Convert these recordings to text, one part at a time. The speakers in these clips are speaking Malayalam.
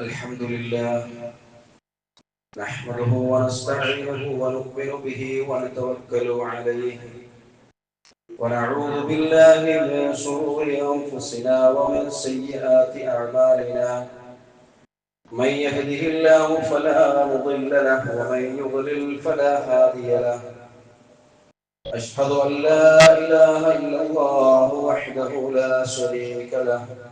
الحمد لله. نحمده ونستعينه ونؤمن به ونتوكل عليه. ونعوذ بالله من شرور أنفسنا ومن سيئات أعمالنا. من يهده الله فلا مضل له ومن يضلل فلا هادي له. أشهد أن لا إله إلا الله وحده لا شريك له.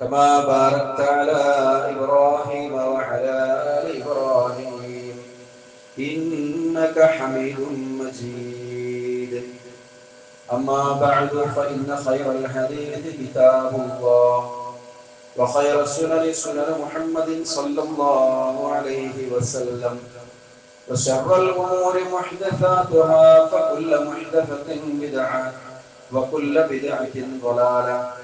كما باركت على إبراهيم وعلى آل إبراهيم. إنك حميد مجيد. أما بعد فإن خير الحديث كتاب الله وخير السنن سنن محمد صلى الله عليه وسلم. وشر الأمور محدثاتها فكل محدثة بدعة وكل بدعة ضلالة.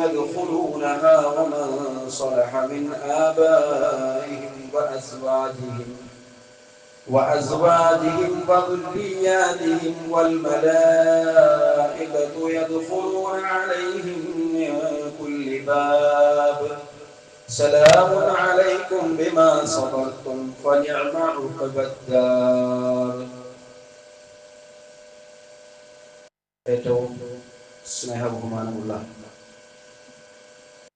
يدخلونها ومن صلح من آبائهم وأزواجهم وأزواجهم وذرياتهم والملائكة يدخلون عليهم من كل باب سلام عليكم بما صبرتم فنعم عقب الدار ഏറ്റവും സ്നേഹബഹുമാനമുള്ള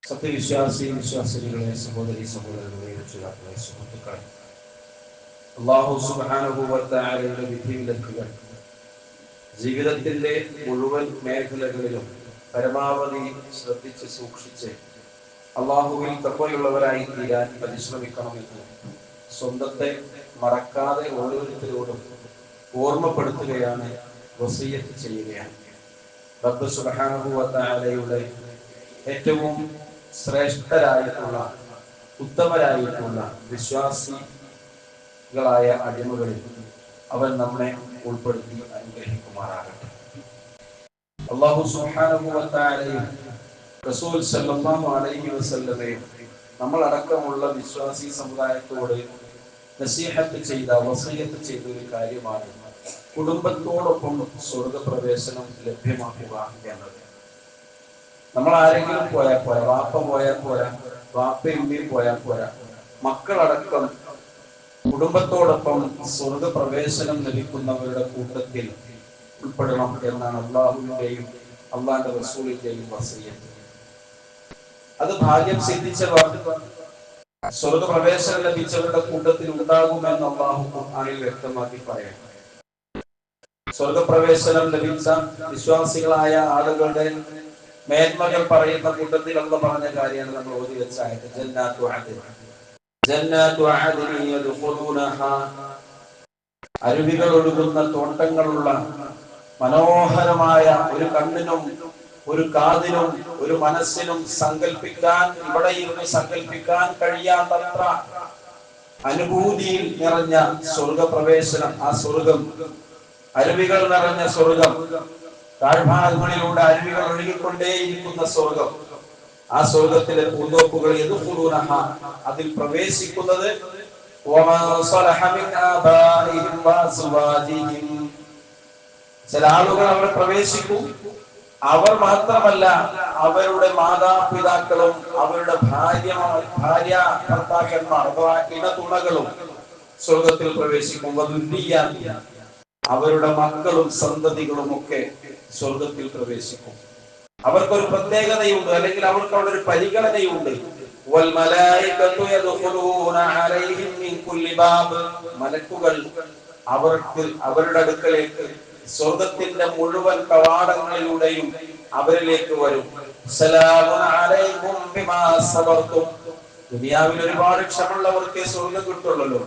സത്യവിശ്വാസി വിശ്വാസികളെ സഹോദരി സഹോദരങ്ങളെ രക്ഷിതാക്കളെ സുഹൃത്തുക്കളെ. അള്ളാഹു സുബാനുഭവത്താരുടെ വിധിവിലക്കുകൾ ജീവിതത്തിന്റെ മുഴുവൻ മേഖലകളിലും പരമാവധി ശ്രദ്ധിച്ച് സൂക്ഷിച്ച് അള്ളാഹുവിൽ തപ്പയുള്ളവരായി തീരാൻ പരിശ്രമിക്കണമെന്ന് സ്വന്തത്തെ മറക്കാതെ ഓരോരുത്തരോടും ഓർമ്മപ്പെടുത്തുകയാണ് വസീയത്ത് ചെയ്യുകയാണ്. റബ്ബ് സുബാനുഭവത്താലയുടെ ഏറ്റവും ശ്രേഷ്ഠരായിട്ടുള്ള ഉത്തമരായിട്ടുള്ള വിശ്വാസികളായ അടിമകളിൽ അവൻ നമ്മളെ ഉൾപ്പെടുത്തി അനുഗ്രഹിക്കുമാറാകട്ടെ. അള്ളാഹു സുബാനുഭവത്താലയും റസൂൽ സല്ലല്ലാഹു അലൈഹി അടക്കമുള്ള വിശ്വാസി സമുദായത്തോട് നസീഹത്ത് ചെയ്ത വസീഹത്ത് ചെയ്ത ഒരു കാര്യമാണ് കുടുംബത്തോടൊപ്പം സ്വർഗപ്രവേശനം ലഭ്യമാക്കുക എന്നത്. നമ്മൾ ആരെങ്കിലും പോയാൽ പോരാ. വാപ്പ പോയാൽ പോരാ. വാപ്പയും ഉമ്മയും പോയാൽ പോരാ. മക്കളടക്കം കുടുംബത്തോടൊപ്പം സ്വർഗപ്രവേശനം ലഭിക്കുന്നവരുടെ കൂട്ടത്തിൽ ഉൾപ്പെടണം എന്നാണ് അള്ളാഹുവിന്റെയും അള്ളാന്റെ റസൂലിന്റെയും വസീയത്ത് അത് ഭാഗ്യം സിദ്ധിച്ചവർ സ്വർഗപ്രവേശനം ലഭിച്ചവരുടെ കൂട്ടത്തിൽ ഉണ്ടാകുമെന്ന് അള്ളാഹു ഖുർആനിൽ വ്യക്തമാക്കി പറയാം സ്വർഗപ്രവേശനം ലഭിച്ച വിശ്വാസികളായ ആളുകളുടെ മേന്മകൾ പറയുന്ന കൂട്ടത്തിൽ അല്ല പറഞ്ഞ കാര്യമാണ് നമ്മൾ ഓതി യദ്ഖുലൂനഹാ. അരുവികൾ ഒഴുകുന്ന തോട്ടങ്ങളുള്ള മനോഹരമായ ഒരു കണ്ണിനും ഒരു കാതിനും ഒരു മനസ്സിനും സങ്കല്പിക്കാൻ ഇവിടെ ഇരുന്ന് സങ്കല്പിക്കാൻ കഴിയാത്തത്ര അനുഭൂതിയിൽ നിറഞ്ഞ സ്വർഗപ്രവേശനം ആ സ്വർഗം അരുവികൾ നിറഞ്ഞ സ്വർഗം താഴ്ഭാഗങ്ങളിലൂടെ അരുവികൾ ഒഴുകിക്കൊണ്ടേയിരിക്കുന്ന സ്വർഗം. ആ സ്വർഗത്തിലെ പൂന്തോപ്പുകൾ എതുഹുലൂനഹ അതിൽ പ്രവേശിക്കുന്നത് ചില ആളുകൾ അവിടെ പ്രവേശിക്കും. അവർ മാത്രമല്ല അവരുടെ മാതാപിതാക്കളും അവരുടെ ഭാര്യ ഭാര്യ ഭർത്താക്കന്മാർ അഥവാ ഇണതുണകളും സ്വർഗത്തിൽ പ്രവേശിക്കും. അവരുടെ മക്കളും സന്തതികളും ഒക്കെ സ്വർഗത്തിൽ പ്രവേശിക്കും. അവർക്കൊരു പ്രത്യേകതയുണ്ട് അല്ലെങ്കിൽ അവർക്ക് അവിടെ ഒരു പരിഗണനയുണ്ട് മലക്കുകൾ അവർക്ക് അവരുടെ അടുക്കലേക്ക് സ്വർഗത്തിന്റെ മുഴുവൻ കവാടങ്ങളിലൂടെയും അവരിലേക്ക് വരും. ദുനിയാവിൽ ഒരുപാട് ക്ഷമുള്ളവർക്ക് സ്വർഗം കിട്ടുള്ളല്ലോ.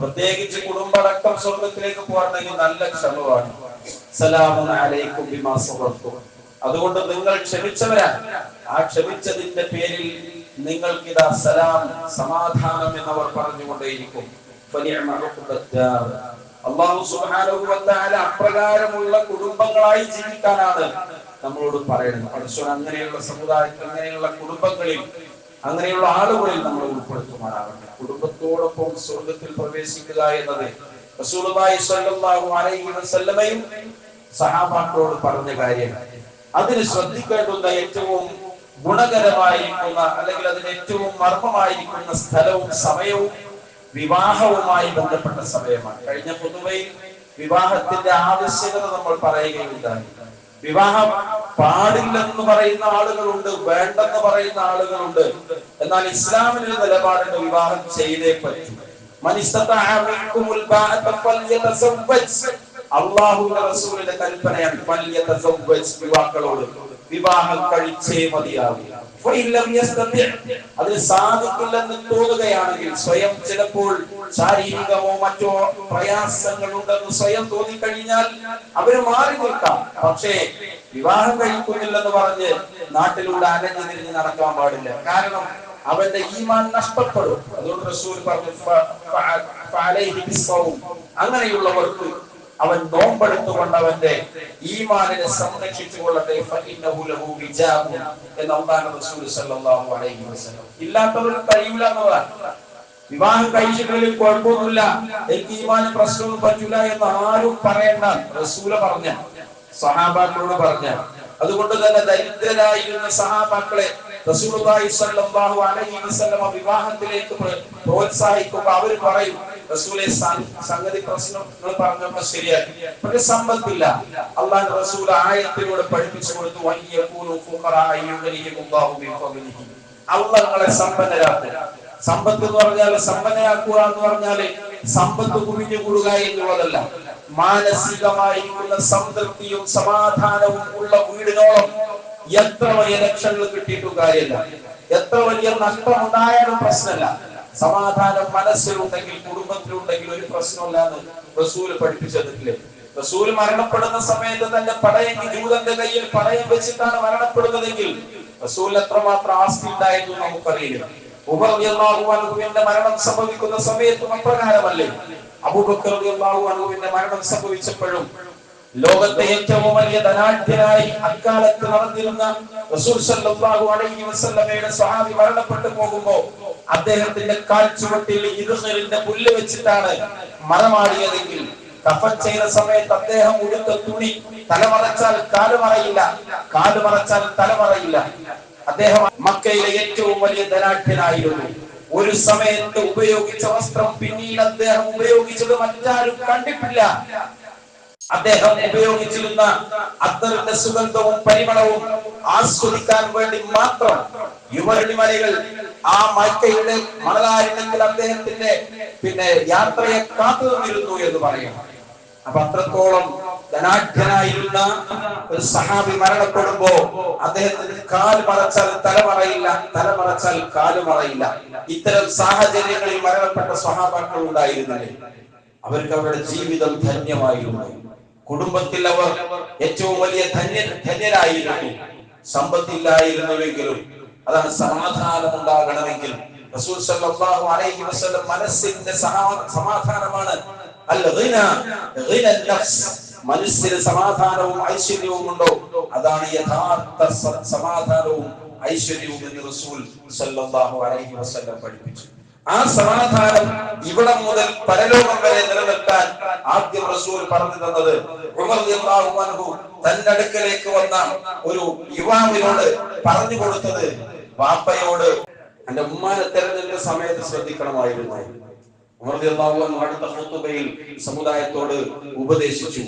പ്രത്യേകിച്ച് കുടുംബടക്കം സ്വർഗത്തിലേക്ക് പോകണമെങ്കിൽ നല്ല ക്ഷമമാണ്. അലൈക്കും ബിമാ അതുകൊണ്ട് നിങ്ങൾ ക്ഷമിച്ചവരാ ആ ക്ഷമിച്ചതിന്റെ പേരിൽ നിങ്ങൾക്ക് ഇതാ സലാം സമാധാനം എന്നവർ പറഞ്ഞുകൊണ്ടേയിരിക്കും. സുബ്ഹാനഹു അപ്രകാരമുള്ള കുടുംബങ്ങളായി ജീവിക്കാനാണ് നമ്മളോട് പറയുന്നത്. അങ്ങനെയുള്ള സമുദായത്തിൽ അങ്ങനെയുള്ള കുടുംബങ്ങളിൽ അങ്ങനെയുള്ള ആളുകളിൽ നമ്മൾ ഉൾപ്പെടുത്തുമാറാകട്ടെ. കുടുംബത്തോടൊപ്പം സ്വർഗത്തിൽ പ്രവേശിക്കുക എന്നത് അലൈഹി വസല്ലമയും സഹാബാക്കളോട് പറഞ്ഞ കാര്യം. അതിന് ശ്രദ്ധിക്കേണ്ടുന്ന ഏറ്റവും ഗുണകരമായിരിക്കുന്ന അല്ലെങ്കിൽ അതിന് ഏറ്റവും മർമ്മമായിരിക്കുന്ന സ്ഥലവും സമയവും വിവാഹവുമായി ബന്ധപ്പെട്ട സമയമാണ്. കഴിഞ്ഞ പൊതുവയിൽ വിവാഹത്തിന്റെ ആവശ്യകത നമ്മൾ പറയുകയുണ്ടായി. വിവാഹം പാടില്ലെന്ന് പറയുന്ന ആളുകളുണ്ട് വേണ്ടെന്ന് പറയുന്ന ആളുകളുണ്ട്. എന്നാൽ ഇസ്ലാമിന്റെ നിലപാടിന്റെ വിവാഹം ചെയ്തേ പറ്റൂ. അള്ളാഹുവിന്റെ റസൂലിന്റെ കൽപ്പനയാണ് യുവാക്കളോട് വിവാഹം കഴിച്ചേ മതിയാവില്ല അതിന് സാധിക്കില്ലെന്ന് തോന്നുകയാണെങ്കിൽ സ്വയം ചിലപ്പോൾ ശാരീരികമോ മറ്റോ പ്രയാസങ്ങൾ സ്വയം തോന്നി കഴിഞ്ഞാൽ അവർ മാറി നിൽക്കാം. പക്ഷേ വിവാഹം കഴിക്കുന്നില്ലെന്ന് പറഞ്ഞ് നാട്ടിലൂടെ അലഞ്ഞു തിരിഞ്ഞ് നടക്കാൻ പാടില്ല. കാരണം അവന്റെ ഈമാൻ നഷ്ടപ്പെടും. അതുകൊണ്ട് റസൂൽ പറഞ്ഞു. അങ്ങനെയുള്ളവർക്ക് അവൻ നോമ്പെടുത്തുകൊണ്ട് അവന്റെ ഈമാനിനെ സംരക്ഷിച്ചു കൊള്ളട്ടെ എന്ന് അല്ലാഹു റസൂൽ സല്ലല്ലാഹു അലൈഹി വസല്ലം. ഇല്ലാത്തവർക്ക് കഴിയില്ല എന്നതാണ് വിവാഹം കഴിച്ചിട്ടുള്ളിൽ കുഴപ്പമൊന്നുമില്ല. എനിക്ക് ഈമാന് പ്രശ്നമൊന്നും പറ്റില്ല എന്ന് ആരും പറയണ്ട. റസൂല പറഞ്ഞ സഹാബാക്കളോട് പറഞ്ഞ. അതുകൊണ്ട് തന്നെ ദരിദ്രരായിരുന്ന സഹാബാക്കളെ റസൂലുള്ളാഹി അലൈഹി വിവാഹത്തിലേക്ക് പ്രോത്സാഹിക്കുക അവർ പറയും റസൂലെ സംഗതി സംഗതി പ്രശ്നങ്ങൾ പറഞ്ഞപ്പോൾ ശരിയാക്കി. പക്ഷെ സമ്പത്തില്ല. അള്ളാഹ് റസൂൽ ആയത്തിലൂടെ പഠിപ്പിച്ചു കൊടുത്തു വലിയ അള്ളങ്ങളെ സമ്പന്നരാത്ത സമ്പത്ത് എന്ന് പറഞ്ഞാൽ സമ്പന്നരാക്കുക എന്ന് പറഞ്ഞാൽ സമ്പത്ത് കുവിഞ്ഞു കൂടുക എന്നുള്ളതല്ല. മാനസികമായിട്ടുള്ള സംതൃപ്തിയും സമാധാനവും ഉള്ള വീടിനോളം എത്ര വലിയ ലക്ഷങ്ങൾ കിട്ടിയിട്ടും കാര്യമില്ല. എത്ര വലിയ നഷ്ടമുണ്ടായാലും പ്രശ്നമല്ല. സമാധാനം മനസ്സിലുണ്ടെങ്കിൽ കുടുംബത്തിലുണ്ടെങ്കിൽ ഒരു പ്രശ്നമില്ലാന്ന് റസൂൽ പഠിപ്പിച്ചതില്ലേ? റസൂൽ മരണപ്പെടുന്ന സമയത്ത് തന്നെ പടയം ജൂതന്റെ കയ്യിൽ പടയം വെച്ചിട്ടാണ് മരണപ്പെടുന്നതെങ്കിൽ റസൂൽ എത്രമാത്രം ആസ്തി ഉണ്ടായിരുന്നു നമുക്കറിയില്ല. അൻഹുവിന്റെ മരണം സംഭവിക്കുന്ന സമയത്തും അപ്രകാരമല്ലേ? അബൂബക്കർ അൻഹുവിന്റെ മരണം സംഭവിച്ചപ്പോഴും ലോകത്തെ ഏറ്റവും വലിയ ധനാഢ്യനായി അക്കാലത്ത് നടന്നിരുന്ന റസൂൽ സല്ലല്ലാഹു അലൈഹി വസല്ലമയുടെ സ്വഹാബി മരണപ്പെട്ടു പോകുമ്പോ അദ്ദേഹത്തിന്റെ കാൽ ചുവട്ടിൽ പുല്ല് വെച്ചിട്ടാണ് മറമാടിയതെങ്കിൽ കഫൻ ചെയ്ത സമയത്ത് അദ്ദേഹം ഉടുത്ത തുണി തലമറച്ചാൽ കാൽ മറയില്ല കാൽ മറച്ചാൽ തലമറയില്ല. അദ്ദേഹം മക്കയിലെ ഏറ്റവും വലിയ ധനാഢ്യനായിരുന്നു. ഒരു സമയത്ത് ഉപയോഗിച്ച വസ്ത്രം പിന്നീട് അദ്ദേഹം ഉപയോഗിച്ചത് മറ്റാരും കണ്ടിട്ടില്ല. അദ്ദേഹം ഉപയോഗിച്ചിരുന്ന അത്തറിന്റെ സുഗന്ധവും പരിമളവും ആസ്വദിക്കാൻ വേണ്ടി മാത്രം യുവരണി മലകൾ ആ മക്കയുടെ മണലാരണ്യത്തിൽ അദ്ദേഹത്തിന്റെ പിന്നെ യാത്രയെ കാത്തു നിന്നിരുന്നു എന്ന് പറയാം. അപ്പൊ അത്രത്തോളം ധനാഢ്യനായിരുന്ന ഒരു സഹാബി മരണപ്പെടുമ്പോ അദ്ദേഹത്തിന് കാൽ മറച്ചാൽ തലമറയില്ല തലമറച്ചാൽ കാൽ മറയില്ല. ഇത്തരം സാഹചര്യങ്ങളിൽ മരണപ്പെട്ട സഹാബാക്കൾ ഉണ്ടായിരുന്നില്ലേ? അവർക്ക് അവരുടെ ജീവിതം ധന്യമായിരുന്നു. കുടുംബത്തിൽ അവർ ഏറ്റവും വലിയ ധന്യ ധന്യരായിരുന്നു. സമ്പത്തില്ലായിരുന്നുവെങ്കിലും അതാണ് സമാധാനം ഉണ്ടാകണമെങ്കിൽ റസൂൽ സല്ലല്ലാഹു അലൈഹി വസല്ലം മനസ്സിന്റെ സമാധാനമാണ്. അൽ ഗിന ഗിന നഫ്സ് മനസ്സിന് സമാധാനവും ഐശ്വര്യവും ഉണ്ടോ? അതാണ് യഥാർത്ഥ സമാധാനവും ഐശ്വര്യവും എന്ന് റസൂൽ സല്ലല്ലാഹു അലൈഹി വസല്ലം പഠിപ്പിച്ചു. ആ സമാധാനം ഇവിടെ മുതൽ പരലോകം വരെ നിലനിർത്താൻ ആദ്യം റസൂൽ പറഞ്ഞു തന്നത് തന്റെ അടുക്കലേക്ക് വന്ന ഒരു യുവാവിനോട് പറഞ്ഞു കൊടുത്തത് വാപ്പയോട് എന്റെ ഉമ്മാനെ തെരഞ്ഞെടുത്ത സമയത്ത് ശ്രദ്ധിക്കണമായിരുന്നു. അടുത്ത ഖുതുബയിൽ സമുദായത്തോട് ഉപദേശിച്ചു.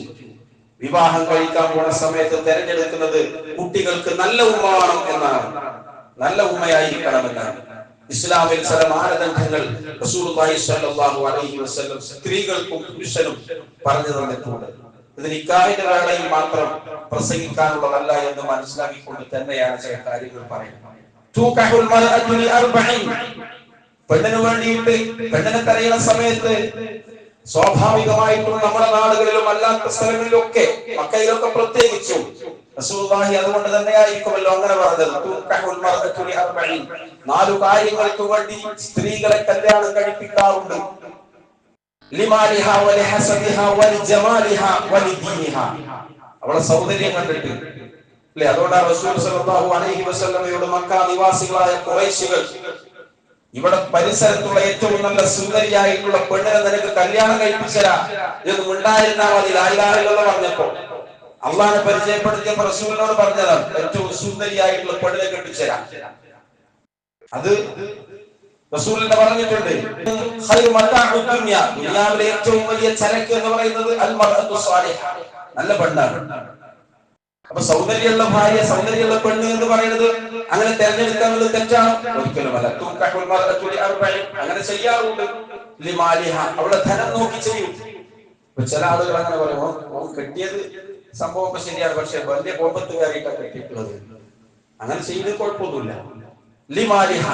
വിവാഹം കഴിക്കാൻ പോണ സമയത്ത് തെരഞ്ഞെടുക്കുന്നത് കുട്ടികൾക്ക് നല്ല ഉമ്മ വേണം എന്നാണ്. നല്ല ഉമ്മയായിരിക്കണമെന്നാണ്. ഇസ്ലാമിൽ ചില മാനദണ്ഡങ്ങൾ സ്ത്രീകൾക്കും പുരുഷനും പറഞ്ഞു തന്നിട്ടുണ്ട് ഇത് നിക്കാഹിന്റെ വേളയിൽ മാത്രം പ്രസംഗിക്കാനുള്ളതല്ല എന്ന് മനസ്സിലാക്കിക്കൊണ്ട് തന്നെയാണ് ചില കാര്യങ്ങൾ പറയുന്നത്. പെണ്ണിന് വേണ്ടിയിട്ട് പെണ്ണിനെ തരയുന്ന സമയത്ത് സ്വാഭാവികമായിട്ടും നമ്മുടെ നാടുകളിലും അല്ലാത്ത സ്ഥലങ്ങളിലും ഒക്കെ മക്കയിലൊക്കെ പ്രത്യേകിച്ചും. റസൂലുള്ളാഹി അതുകൊണ്ട് തന്നെയായിരിക്കുമല്ലോ അങ്ങനെ പറഞ്ഞത്. നാലു കാര്യങ്ങൾക്ക് വേണ്ടി സ്ത്രീകളെ കല്യാണം കഴിപ്പിക്കാറുണ്ട്. അവളെ സൗന്ദര്യം കണ്ടിട്ട്. അല്ലെ? അതുകൊണ്ടാണ് റസൂൽ സല്ലല്ലാഹു അലൈഹി വസല്ലമയോട് മക്ക നിവാസികളായ ഖുറൈശികൾ ഇവിടെ പരിസരത്തുള്ള ഏറ്റവും നല്ല സുന്ദരിയായിട്ടുള്ള പെണ്ണിനെ നിനക്ക് കല്യാണം കഴിപ്പിച്ചരാ എന്ന് ഉണ്ടായിരുന്നാ മതി. ലായിലാഹിലുള്ള പറഞ്ഞപ്പോ. അള്ളാഹിനെ പരിചയപ്പെടുത്തിയപ്പോ റസൂലിനോട് പറഞ്ഞതാണ് ഏറ്റവും സുന്ദരിയായിട്ടുള്ള പെണ്ണിനെ കെട്ടിച്ചരാ. അത് റസൂലിനെ പറഞ്ഞിട്ടുണ്ട്. ദുനിയാവിലെ ഏറ്റവും വലിയ ചരക്ക് എന്ന് പറയുന്നത് അൽ നല്ല പെണ്ണാണ്. അപ്പൊ സൗന്ദര്യമുള്ള ഭാര്യ സൗന്ദര്യമുള്ള പെണ്ണ് എന്ന് പറയുന്നത് അങ്ങനെ തെരഞ്ഞെടുക്കാനുള്ളത് തെറ്റാണ്. ഒരിക്കലുമല്ല അല്ല. അങ്ങനെ ചെയ്യാറുണ്ട്. അവളെ ധനം നോക്കി ചെയ്യും. ഇപ്പൊ ചില ആളുകൾ അങ്ങനെ പറയും "ഓൻ- കെട്ടിയത് സംഭവമൊക്കെ ശരിയാണ്. പക്ഷെ വലിയ കോപത്ത് കയറിയിട്ടാണ് കെട്ടിയിട്ടുള്ളത്. അങ്ങനെ ചെയ്ത് കുഴപ്പമൊന്നുമില്ല. ലിമാലിഹ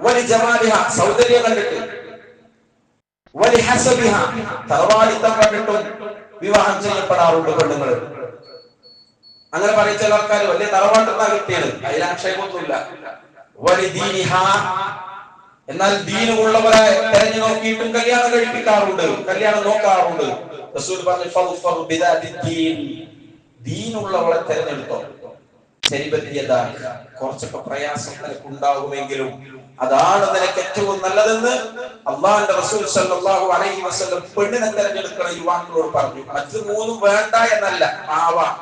വലി ജമാലിഹ സൗന്ദര്യം കണ്ടിട്ട്. വലി ഹസബിഹ തറവാളിത്തം കണ്ടിട്ടും വിവാഹം ചെയ്യപ്പെടാറുണ്ട് പെണ്ണുങ്ങൾ അങ്ങനെ പറയും ചില ആൾക്കാർ വലിയ തറവാട്ടുള്ള കിട്ടിയത് അതിൽ ആക്ഷേപമൊന്നുമില്ല എന്നാൽ ദീനുള്ളവരെ തെരഞ്ഞു നോക്കിയിട്ടും കല്യാണം കഴിപ്പിക്കാറുണ്ട്. കല്യാണം നോക്കാറുണ്ട്. റസൂൽ പറഞ്ഞു. ദീനുള്ളവളെ തെരഞ്ഞെടുത്തോ. ശരിപറ്റിയത കുറച്ചൊക്കെ പ്രയാസം നിനക്ക് ഉണ്ടാകുമെങ്കിലും അതാണ് നിനക്ക് ഏറ്റവും നല്ലതെന്ന് അള്ളാഹിന്റെ റസൂൽ സല്ലല്ലാഹു അലൈഹി വസല്ലം പെണ്ണിനെ തെരഞ്ഞെടുക്കുന്ന യുവാക്കളോട് പറഞ്ഞു. മറ്റു മൂന്നും വേണ്ട എന്നല്ല. ആവാം.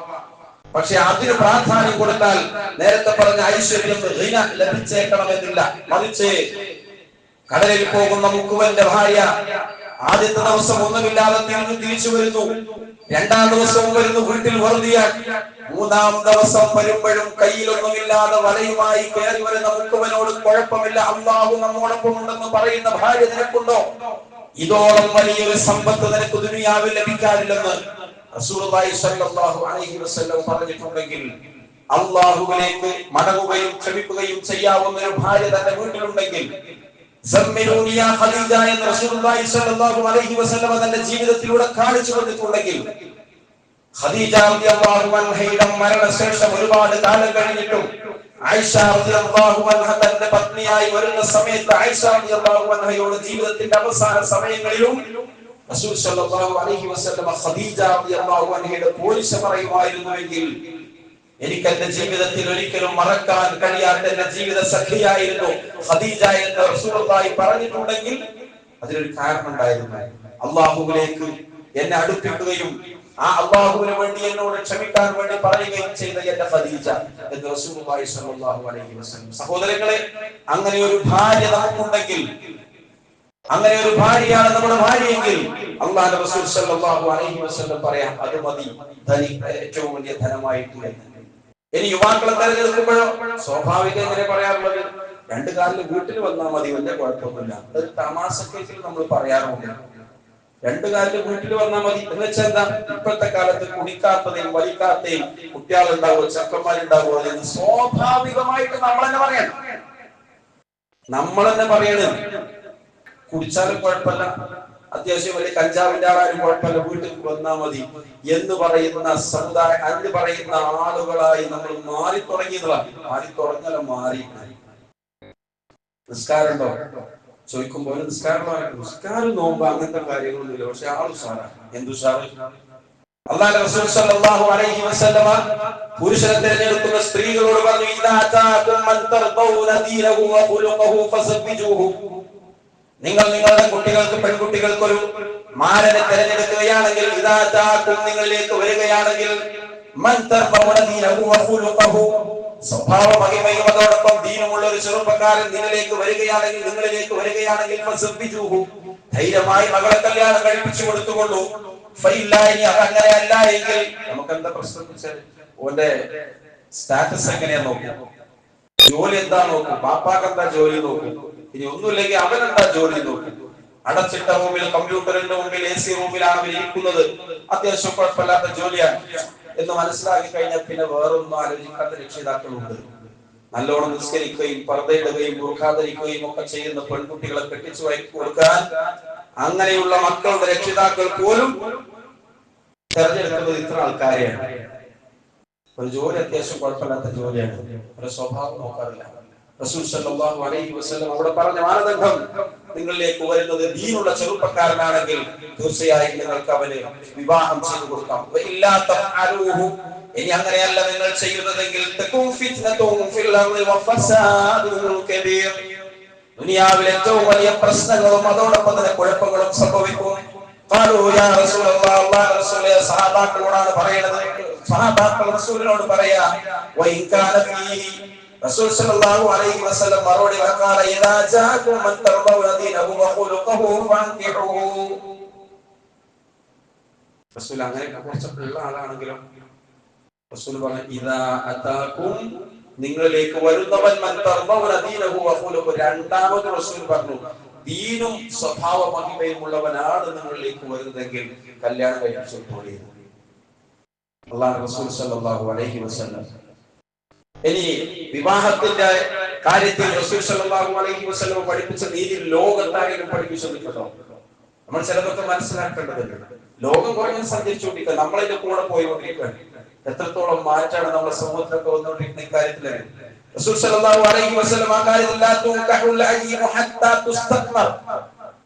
പക്ഷെ അതിന് പ്രാധാന്യം കൊടുത്താൽ നേരത്തെ പറഞ്ഞ ഐശ്വര്യം ലഭിച്ചേക്കണമെന്നില്ല. മറിച്ച് കടലിൽ പോകുന്ന മുക്കുവന്റെ ഭാര്യ ആദ്യത്തെ ദിവസം ഒന്നുമില്ലാതെ തിരിഞ്ഞു തിരിച്ചു വരുന്നു. രണ്ടാം ദിവസവും വരുന്നു വീട്ടിൽ വെറുതിയ മൂന്നാം ദിവസം വരുമ്പോഴും കയ്യിലൊന്നുമില്ലാതെ വലയുമായി കയറി വരുന്ന മുക്കുവനോട് കുഴപ്പമില്ല. അള്ളാഹു നമ്മോടൊപ്പം ഉണ്ടെന്ന് പറയുന്ന ഭാര്യ നിനക്കുണ്ടോ? ഇതോളം വലിയൊരു സമ്പത്ത് നിനക്ക് ദുനിയാവിൽ ലഭിക്കാനില്ലെന്ന് പറഞ്ഞിട്ടുണ്ടെങ്കിൽ അള്ളാഹുവിലേക്ക് മടങ്ങുകയും ക്ഷമിക്കുകയും ചെയ്യാവുന്ന ഒരു ഭാര്യ തന്റെ വീട്ടിലുണ്ടെങ്കിൽ തന്റെ ജീവിതത്തിലൂടെ കാണിച്ചു അൻഹയുടെ മരണശേഷം ഒരുപാട് കാലം കഴിഞ്ഞിട്ടും തന്റെ പത്നിയായി വരുന്ന സമയത്ത് ജീവിതത്തിന്റെ അവസാന സമയങ്ങളിലും റസൂൽ സല്ലല്ലാഹു അലൈഹി വസല്ലം ഖദീജ റളിയല്ലാഹു അൻഹയുടെ പോലീസ് പറയുമായിരുന്നുവെങ്കിൽ എനിക്ക് എന്റെ ജീവിതത്തിൽ ഒരിക്കലും മറക്കാൻ കഴിയാത്ത എന്റെ ജീവിത സഖിയായിരുന്നു ഖദീജ എന്ന് റസൂലുള്ളാഹി പറഞ്ഞിട്ടുണ്ടെങ്കിൽ അതിനൊരു കാരണം ഉണ്ടായിരുന്നു അള്ളാഹുവിലേക്ക് എന്നെ അടുപ്പിക്കുകയും ആ അള്ളാഹുവിന് വേണ്ടി എന്നോട് ക്ഷമിക്കാൻ വേണ്ടി പറയുകയും ചെയ്ത എന്റെ ഖദീജ എന്ന് റസൂലുള്ളാഹി സ്വല്ലല്ലാഹു അലൈഹി വസല്ലം. സഹോദരങ്ങളെ അങ്ങനെ ഒരു ഭാര്യ നമുക്കുണ്ടെങ്കിൽ അങ്ങനെ ഒരു ഭാര്യയാണ് നമ്മുടെ ഭാര്യയെങ്കിൽ അള്ളാഹു റസൂൽ സല്ലല്ലാഹു അലൈഹി വസല്ലം പറയാം അത് മതി. ഏറ്റവും വലിയ ധനമായിട്ടുണ്ട് ഇനി യുവാക്കളെ തെരഞ്ഞെടുക്കുമ്പോഴോ? സ്വാഭാവിക എങ്ങനെ പറയാറുള്ളത്. രണ്ടു കാലിൽ വീട്ടിൽ വന്നാൽ മതി വലിയ കുഴപ്പമൊന്നുമില്ല. അത് തമാശ കേസിൽ നമ്മൾ പറയാറുണ്ട്. രണ്ടു കാലിൽ വീട്ടിൽ വന്നാൽ മതി. എന്ന് വെച്ചാൽ എന്താ? ഇപ്പോഴത്തെ കാലത്ത് കുടിക്കാത്തതേയും വലിക്കാത്തയും കുട്ടികളുണ്ടാവുമോ ചെക്കന്മാരുണ്ടാവുമോ എന്ന് സ്വാഭാവികമായിട്ട് നമ്മൾ തന്നെ പറയണം. നമ്മൾ തന്നെ പറയണം. കുടിച്ചാലും കുഴപ്പമില്ല. അത്യാവശ്യം വലിയ കഞ്ചാവിന്റെ കുഴപ്പമില്ല. വീട്ടിൽ വന്നാൽ മതി എന്ന് പറയുന്ന സമുദായ അതിന് പറയുന്ന ആളുകളായി നമ്മൾ മാറി തുടങ്ങിയതാണ് മാറി തുടങ്ങല മാറി. നിസ്കാരമുണ്ടോ ചോദിക്കുമ്പോൾ നിസ്കാരമോ നിസ്കാരം നോമ്പ് അങ്ങനത്തെ കാര്യങ്ങളൊന്നുമില്ല. പക്ഷെ ആൾ സാറാ എന്തു സാറ് റസൂൽ സല്ലല്ലാഹു അലൈഹി വസല്ലമ പുരുഷനെ തിരഞ്ഞെടുക്കുന്ന സ്ത്രീകളോട് പറഞ്ഞു നിങ്ങൾ നിങ്ങളുടെ കുട്ടികൾക്ക് പെൺകുട്ടികൾക്കൊരു മാരനെ തിരഞ്ഞെടുക്കുകയാണെങ്കിൽ അതാകും നിങ്ങളിലേക്ക് വരികയാണെങ്കിൽ സ്വഭാവ മഹിമയും അതോടൊപ്പം ദീനുമുള്ള ഒരു ചെറുപ്പക്കാരൻ നിങ്ങളിലേക്ക് വരികയാണെങ്കിൽ നിങ്ങളിലേക്ക് വരികയാണെങ്കിൽ ധൈര്യമായി മകളെ കല്യാണം കഴിപ്പിച്ചു കൊടുത്തുകൊള്ളൂ. അങ്ങനെ അല്ല എങ്കിൽ നമുക്ക് എന്താ പ്രശ്നം ഓന്റെ സ്റ്റാറ്റസ് എങ്ങനെയാ നോക്കും? ജോലി എന്താ നോക്കും? പാപ്പാക്കെന്താ ജോലി നോക്കും? ഇനി ഒന്നുമില്ലെങ്കിൽ അവനെന്താ ജോലി നോക്കി? അടച്ചിട്ട റൂമിൽ കമ്പ്യൂട്ടറിന്റെ മുമ്പിൽ എ സി റൂമിലാണ് അവൻ ഇരിക്കുന്നത്. അത്യാവശ്യം കുഴപ്പമില്ലാത്ത ജോലിയാണ്. എന്ന് മനസ്സിലാക്കി കഴിഞ്ഞാൽ പിന്നെ വേറൊന്നും ആലോചിക്കാത്ത രക്ഷിതാക്കളുണ്ട്. നല്ലോണം നിസ്കരിക്കുകയും പർദ്ദയിടുകയും ബുർഖാധരിക്കുകയും ഒക്കെ ചെയ്യുന്ന പെൺകുട്ടികളെ കെട്ടിച്ചു വയക്കി കൊടുക്കാൻ അങ്ങനെയുള്ള മക്കളുടെ രക്ഷിതാക്കൾ പോലും തെരഞ്ഞെടുക്കുന്നത് ഇത്ര ആൾക്കാരെയാണ്. ഒരു ജോലി അത്യാവശ്യം കുഴപ്പമില്ലാത്ത ജോലിയാണ്. ഒരു സ്വഭാവം നോക്കാറില്ല. റസൂൽ സല്ലല്ലാഹു അലൈഹി വസല്ലം അവിടെ പറഞ്ഞ മാനദണ്ഡം നിങ്ങളിലേക്ക് വരുന്നത് ദീനുള്ള ചെറുപ്പക്കാരനാണെങ്കിൽ തീർച്ചയായും നിങ്ങൾക്ക് അവന് വിവാഹം ചെയ്തു കൊടുക്കാം. ഇനി അങ്ങനെയല്ല നിങ്ങൾ ചെയ്യുന്നതെങ്കിൽ ദുനിയാവിൽ ഏറ്റവും വലിയ പ്രശ്നങ്ങളും അതോടൊപ്പം തന്നെ കുഴപ്പങ്ങളും സംഭവിക്കും. സഹാബാക്കളോടാണ് പറയുന്നത് സഹാബാക്കൾ റസൂലിനോട് പറയാ റസൂൽ സല്ലല്ലാഹു അലൈഹി വസല്ലം മൻ റസൂൽ അങ്ങനെ ആളാണെങ്കിലും റസൂൽ പറഞ്ഞു ഇദാ അതാകും നിങ്ങളിലേക്ക് വരുന്നവൻ മൻ തർദൗന ദീനഹു വഖുലുഖഹു രണ്ടാമത് റസൂൽ പറഞ്ഞു ദീനും സ്വഭാവ മഹിമയും ഉള്ളവനാണ് നിങ്ങളിലേക്ക് വരുന്നതെങ്കിൽ കല്യാണം കഴിച്ചു അള്ളാഹു റസൂൽ സല്ലല്ലാഹു അലൈഹി വസല്ലം ഇനി വിവാഹത്തിന്റെ കാര്യത്തിൽ റസൂൽ സല്ലല്ലാഹു അലൈഹി വസല്ലം പഠിപ്പിച്ച നീതി ലോകത്താരെങ്കിലും പഠിപ്പിച്ചിട്ടുണ്ടോ നമ്മൾ ചിലതൊക്കെ മനസ്സിലാക്കേണ്ടതുണ്ട്. ലോകം കുറഞ്ഞ സഞ്ചരിച്ചുകൊണ്ടിരിക്കുക നമ്മളതിന്റെ കൂടെ പോയി കൊണ്ടിരിക്കുകയാണ് എത്രത്തോളം മാറ്റാണ് നമ്മുടെ സമൂഹത്തിലൊക്കെ വന്നുകൊണ്ടിരിക്കുന്ന ഇക്കാര്യത്തിൽ? റസൂൽ സല്ലല്ലാഹു അലൈഹി വസല്ലം ഹത്താ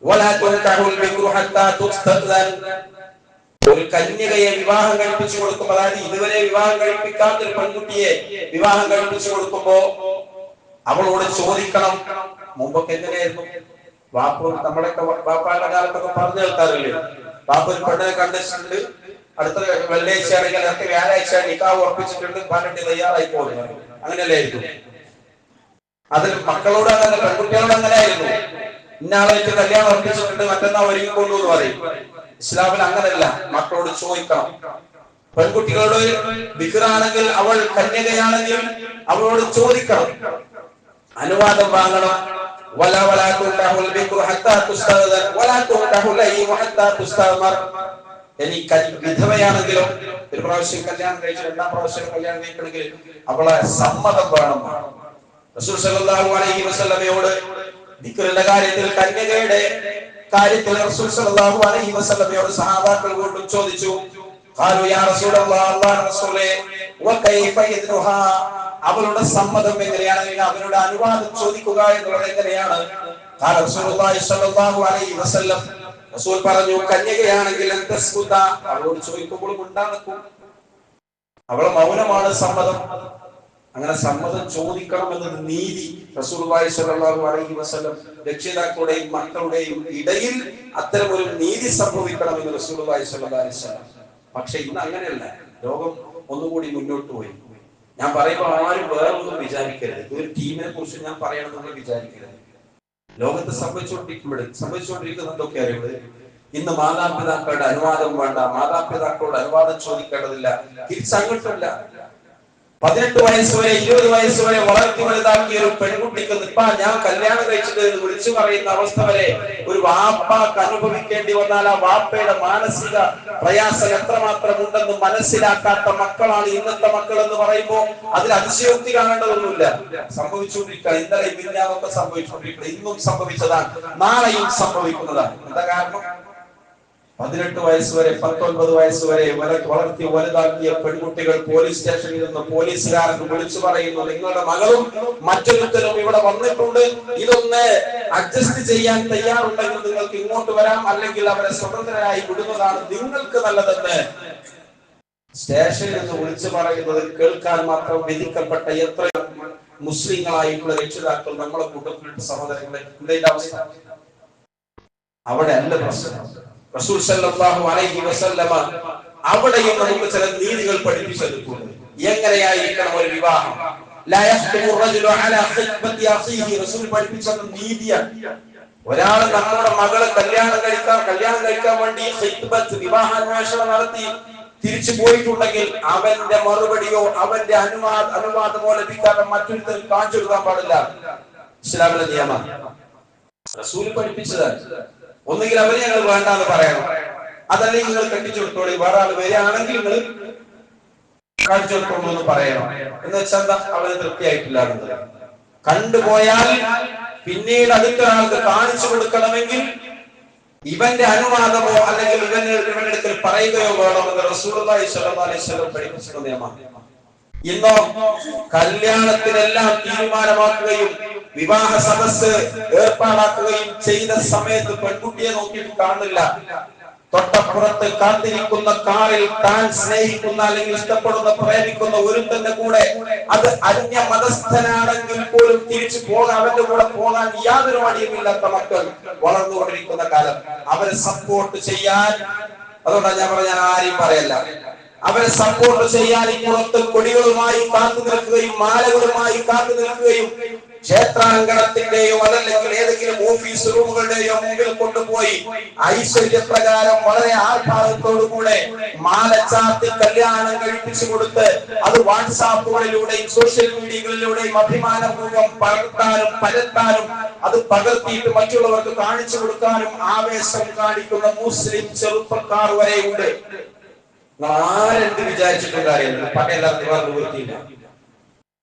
വലാ ഹത്താ ഒരു കന്യകയെ വിവാഹം കഴിപ്പിച്ചു കൊടുക്കുമ്പോൾ അതായത് ഇതുവരെ വിവാഹം കഴിപ്പിക്കാത്ത ഒരു പെൺകുട്ടിയെ വിവാഹം കഴിപ്പിച്ചു കൊടുക്കുമ്പോ അവളോട് ചോദിക്കണം. മുമ്പൊക്കെ എങ്ങനെയായിരുന്നു? വാപ്പ നമ്മളൊക്കെ വാപ്പാരുടെ കാലത്തൊക്കെ പറഞ്ഞു കേൾക്കാറില്ലേ? വാപ്പ ഒരു പെണ്ണിനെ കണ്ടിട്ടുണ്ട്. അടുത്ത വെള്ളിയാഴ്ച ആണെങ്കിൽ അടുത്ത വ്യാഴാഴ്ച നിക്കാവ് ഉറപ്പിച്ചിട്ടുണ്ട്. പറഞ്ഞിട്ട് തയ്യാറായി പോകുന്നു അങ്ങനെയല്ലായിരുന്നു. അതിൽ മക്കളോട് അങ്ങനെ പെൺകുട്ടികളോട് അങ്ങനെയായിരുന്നു. ഇന്നാളായിട്ട് കല്യാണം ഉറപ്പിച്ചിട്ടുണ്ട്. മറ്റന്നാ ഒരുങ്ങിക്കൊള്ളൂ എന്ന് പറയും. ഇസ്ലാമിൽ അങ്ങനല്ല. മക്കളോട് ചോദിക്കണം. പെൺകുട്ടികളോട് വിക്രാണെങ്കിൽ അവൾ കന്യകയാണെങ്കിൽ അവളോട് ചോദിക്കണം. അനുവാദം വാങ്ങണം. വല ولا തുൻകഹുൽ البكر ഹത്താ തുസ്തദൻ ولا തുൻകഹുൽ അയ്യിമു ഹത്താ തുസ്തമർ ഇനി വിധവയാണെങ്കിലോ ഒരു പ്രാവശ്യം കല്യാണം കഴിച്ച് രണ്ടാം പ്രാവശ്യം കല്യാണം കഴിക്കണമെങ്കിൽ അവളെ സമ്മതം വേണം. റസൂൽ സല്ലല്ലാഹു അലൈഹി വസല്ലമയോട് ദിക്റിന്റെ കാര്യത്തിൽ കന്യകയുടെ കാര്യത്തിൽ റസൂൽ സല്ലല്ലാഹു അലൈഹി വസല്ലമയോട് സഹാബാക്കൾ വീണ്ടും ചോദിച്ചു ഖാലു യാ റസൂലല്ലാഹ് അല്ലാഹു റസൂലേ വകൈഫ യദ്റുഹാ അവളുടെ സമ്മതം എങ്ങനെയാണ്? അവരുടെ അനുവാദം ചോദിക്കുക എന്നുള്ളത് എങ്ങനെയാണ്? ഖാല റസൂലുള്ളാഹി സ്വല്ലല്ലാഹു അലൈഹി വസല്ലം റസൂൽ പറഞ്ഞു കന്യകയാണെങ്കിൽ അവളോട് ചോദിക്കുമ്പോൾ ഉണ്ടാകും. അവളെ മൗനമാണ് സമ്മതം. അങ്ങനെ സമ്മതം ചോദിക്കണം എന്നത് നീതി റസൂലുള്ളാഹി സ്വല്ലല്ലാഹു അലൈഹി വസല്ലം രക്ഷിതാക്കളുടെയും മക്കളുടെയും ഇടയിൽ അത്തരം ഒരു നീതി സംഭവിക്കണം എന്ന് സ്വല്ലല്ലാഹു അലൈഹി പക്ഷെ ഇന്ന് അങ്ങനെയല്ല. ലോകം ഒന്നുകൂടി മുന്നോട്ട് പോയി. ഞാൻ പറയുമ്പോൾ ആരും വേറെ ഒന്നും വിചാരിക്കരുത്. ഇതൊരു ടീമിനെ കുറിച്ച് ഞാൻ പറയണം നിങ്ങൾ വിചാരിക്കരുത്. ലോകത്ത് സംഭവിച്ചുകൊണ്ടിരിക്കുമ്പോൾ സംഭവിച്ചുകൊണ്ടിരിക്കുന്ന എന്തൊക്കെ അറിവ്? ഇന്ന് മാതാപിതാക്കളുടെ അനുവാദം വേണ്ട. മാതാപിതാക്കളോട് അനുവാദം ചോദിക്കേണ്ടതില്ല. തിരിച്ചങ്ങോട്ടില്ല. പതിനെട്ട് വയസ്സ് വരെ ഇരുപത് വയസ്സ് വരെ വളർത്തി വലുതാക്കിയ ഒരു പെൺകുട്ടിക്ക് നിപ്പാ ഞാൻ കല്യാണം കഴിച്ചിട്ട് എന്ന് വിളിച്ചു പറയുന്ന അവസ്ഥ വരെ ഒരു വാപ്പാക്ക് അനുഭവിക്കേണ്ടി വന്നാൽ ആ വാപ്പയുടെ മാനസിക പ്രയാസം എത്രമാത്രം ഉണ്ടെന്ന് മനസ്സിലാക്കാത്ത മക്കളാണ് ഇന്നത്തെ മക്കൾ എന്ന് പറയുമ്പോൾ അതിൽ അതിശയോക്തി കാണേണ്ടതൊന്നുമില്ല. സംഭവിച്ചുകൊണ്ടിരിക്കുക ഇന്നലെ മിന്നാമൊക്കെ സംഭവിച്ചുകൊണ്ടിരിക്കുക ഇന്നും സംഭവിച്ചതാണ്. നാളെയും സംഭവിക്കുന്നതാണ്. എന്താ കാരണം? പതിനെട്ട് വയസ്സ് വരെ പത്തൊൻപത് വയസ്സ് വരെ വളർത്തി വലുതാക്കിയ പെൺകുട്ടികൾ പോലീസ് സ്റ്റേഷനിൽ നിന്ന് പോലീസുകാർക്ക് വിളിച്ചു പറയുന്നു നിങ്ങളുടെ മകളും മറ്റൊരുത്തരും ഇവിടെ വന്നിട്ടുണ്ട്. ഇതൊന്ന് അഡ്ജസ്റ്റ് ചെയ്യാൻ തയ്യാറുണ്ടെങ്കിൽ നിങ്ങൾക്ക് ഇങ്ങോട്ട് വരാം. അല്ലെങ്കിൽ അവരെ സ്വതന്ത്രരായി വിടുന്നതാണ് നിങ്ങൾക്ക് നല്ലതെന്ന്. സ്റ്റേഷനിൽ നിന്ന് വിളിച്ചു പറയുന്നത് കേൾക്കാൻ മാത്രം വിധിക്കപ്പെട്ട എത്ര മുസ്ലിങ്ങളായിട്ടുള്ള രക്ഷിതാക്കൾ നമ്മളെ കൂട്ടത്തിലുള്ള സഹോദരങ്ങളെ അവസ്ഥ? അവിടെ അല്ല പ്രശ്നം. റസൂൽ സല്ലല്ലാഹു അലൈഹി വസല്ലമ അവിടെയും നമുക്ക് ചില നീതികൾ പഠിപ്പിച്ചെടുക്കുന്നു എങ്ങനെയായിരിക്കണം ഒരു വിവാഹം? നീതിയാണ്. ഒരാൾ നമ്മുടെ മകളെ കല്യാണം കഴിക്കാൻ കല്യാണം കഴിക്കാൻ വേണ്ടി വിവാഹാന്വേഷണം നടത്തി തിരിച്ചു പോയിട്ടുണ്ടെങ്കിൽ അവന്റെ മറുപടിയോ അവന്റെ അനുവാദ അനുവാദമോ ലഭിക്കാതെ മറ്റൊരുത്തരും കാണിച്ചു കൊടുക്കാൻ പാടില്ല. ഇസ്ലാമിലെ നിയമം. റസൂൽ പഠിപ്പിച്ചതാണ്. ഒന്നുകിൽ അവരെ ഞങ്ങൾ വേണ്ടാന്ന് പറയണം. അതല്ലെങ്കിൽ നിങ്ങൾ കെട്ടിച്ചു കൊടുത്തോളി വേറെ ആൾ വരികയാണെങ്കിൽ നിങ്ങൾ കാണിച്ചു കൊടുത്തോളൂ എന്ന് പറയണം. എന്ന് വെച്ചാൽ എന്താ? അവന് തൃപ്തിയായിട്ടില്ല കണ്ടുപോയാൽ പിന്നീട് അടുത്ത ആൾക്ക് കാണിച്ചു കൊടുക്കണമെങ്കിൽ ഇവന്റെ അനുവാദമോ അല്ലെങ്കിൽ ഇവന്റെ ഇവന്റെ അടുക്കൽ പറയുകയോ വേണമെന്ന് വസല്ലം പഠിപ്പിച്ചിട്ടുള്ള നിയമമാണ്. ഇന്നോ കല്യാണത്തിനെല്ലാം തീരുമാനമാക്കുകയും വിവാഹ സദസ് ഏർപ്പാടാക്കുകയും ചെയ്ത സമയത്ത് പെൺകുട്ടിയെ നോക്കിയിട്ട് കാണില്ല തൊട്ടപ്പുറത്ത് കാത്തിരിക്കുന്ന കാറിൽ താൻ സ്നേഹിക്കുന്ന അല്ലെങ്കിൽ ഇഷ്ടപ്പെടുന്ന പ്രേമിക്കുന്ന ഒരുത്തന്റെ കൂടെ അത് അന്യ മതസ്ഥനാണെങ്കിൽ പോലും തിരിച്ചു പോകാൻ അവന്റെ കൂടെ പോകാൻ യാതൊരു മടിയുമില്ലാത്ത മക്കൾ വളർന്നുകൊണ്ടിരിക്കുന്ന കാലം. അവരെ സപ്പോർട്ട് ചെയ്യാൻ അതുകൊണ്ടാണ് ഞാൻ പറഞ്ഞ ആരെയും പറയല്ല. അവരെ സപ്പോർട്ട് ചെയ്യാൻ ഇപ്പുറത്ത് കൊടികളുമായി കാത്തു നിൽക്കുകയും മാലകളുമായി കാത്തു നിൽക്കുകയും ക്ഷേത്രാങ്കണത്തിന്റെയോ അതല്ലെങ്കിൽ ഏതെങ്കിലും ഓഫീസ് റൂമുകളുടെയോ മുമ്പിൽ കൊണ്ടുപോയി ഐശ്വര്യപ്രകാരം വളരെ ആർഭാവത്തോടുകൂടെ മാലച്ചാർത്തി കല്യാണം കഴിപ്പിച്ചു കൊടുത്ത് അത് വാട്സാപ്പുകളിലൂടെയും സോഷ്യൽ മീഡിയകളിലൂടെയും അഭിമാനപൂർവം പകർത്താനും പരത്താനും അത് പകർത്തിയിട്ട് മറ്റുള്ളവർക്ക് കാണിച്ചു കൊടുക്കാനും ആവേശം കാണിക്കുന്ന മുസ്ലിം ചെറുപ്പക്കാർ വരെയുണ്ട്. ആരെന്ത് വിചാരിച്ചിട്ടുണ്ടായിരുന്നു കാര്യമില്ല. നിവർത്തിയില്ല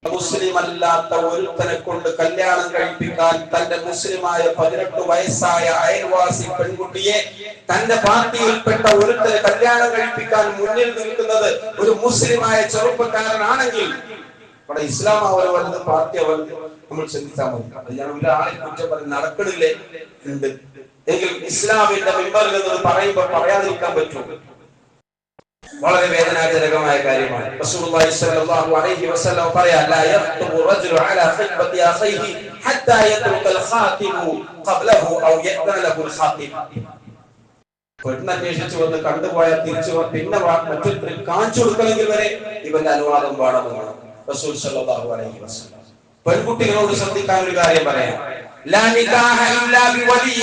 മുസ്ലിം അല്ലാത്ത ഒരുത്തനെ കൊണ്ട് കല്യാണം കഴിപ്പിക്കാൻ തന്റെ മുസ്ലിമായ പതിനെട്ട് വയസ്സായ അയൽവാസി പെൺകുട്ടിയെ തന്റെ പാർട്ടിയിൽപ്പെട്ട ഒരുത്തനെ കല്യാണം കഴിപ്പിക്കാൻ മുന്നിൽ നിൽക്കുന്നത് ഒരു മുസ്ലിമായ ചെറുപ്പക്കാരനാണെങ്കിൽ ഇവിടെ ഇസ്ലാം വലുത് പാർട്ടി അവർ നമ്മൾ ചിന്തിച്ചാൽ മതി. ഞാൻ ഒരാളെ കുറ്റം പറഞ്ഞ് നടക്കണില്ലേ? ഉണ്ട്. എങ്കിൽ ഇസ്ലാമിന്റെ മെമ്പറിൽ നിന്ന് പറയുമ്പോൾ പറയാതിരിക്കാൻ പറ്റും വളരെ വേദനാജനകമായ കാര്യമാണ്. റസൂലുള്ളാഹി സ്വല്ലല്ലാഹു അലൈഹി വസല്ലം പറയാ ലാ യഖ്തുബു റജുലു അലാ ഖിബ്ബതി അഖീഹി ഹത്താ യത്രുക അൽ ഖാതിബു ഖബ്ലഹു ഔ യഅ്ദന ലഹു അൽ ഖാതിബ് പെണ്ണ് അന്വേഷിച്ചു വന്ന് കണ്ടുപോയ തിരിച്ചു പിന്നെ മറ്റൊരു കാണിച്ചു കൊടുക്കണമെങ്കിൽ വരെ ഇവന്റെ അനുവാദം വേണമെന്നാണ് റസൂൽ സ്വല്ലല്ലാഹു അലൈഹി വസല്ലം. പെൺകുട്ടികളോട് ശ്രദ്ധിക്കാൻ ഒരു കാര്യം പറയാം. ലാ നികാഹ ഇല്ലാ ബിവലി